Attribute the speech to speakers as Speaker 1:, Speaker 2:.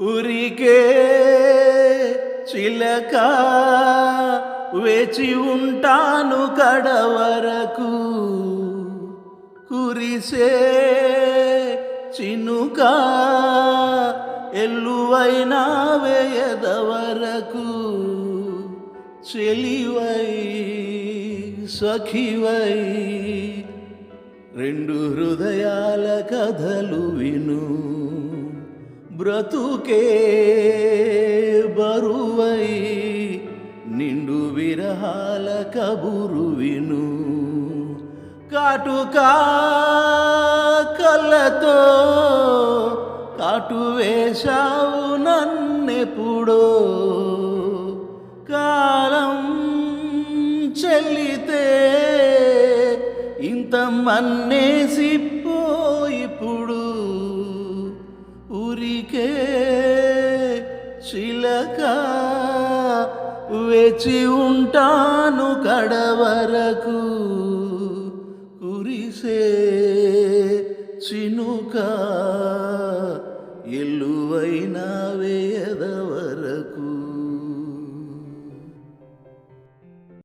Speaker 1: ఉరికే చిలక వేచి ఉంటాను కడవరకు. కురిసే చినుక ఎల్లువైనా వేయదవరకు. చెలివై సఖివై రెండు హృదయాల కథలు విను. బ్రతుకే బరువై నిండు విరహాల కబురు విను. కాటుకా కళ్ళతో కాటు వేశావు నన్నెప్పుడో. కాలం చెల్లితే ఇంత మన్నేసిపోయిప్పుడు చిలక వేచి ఉంటాను కడవరకు.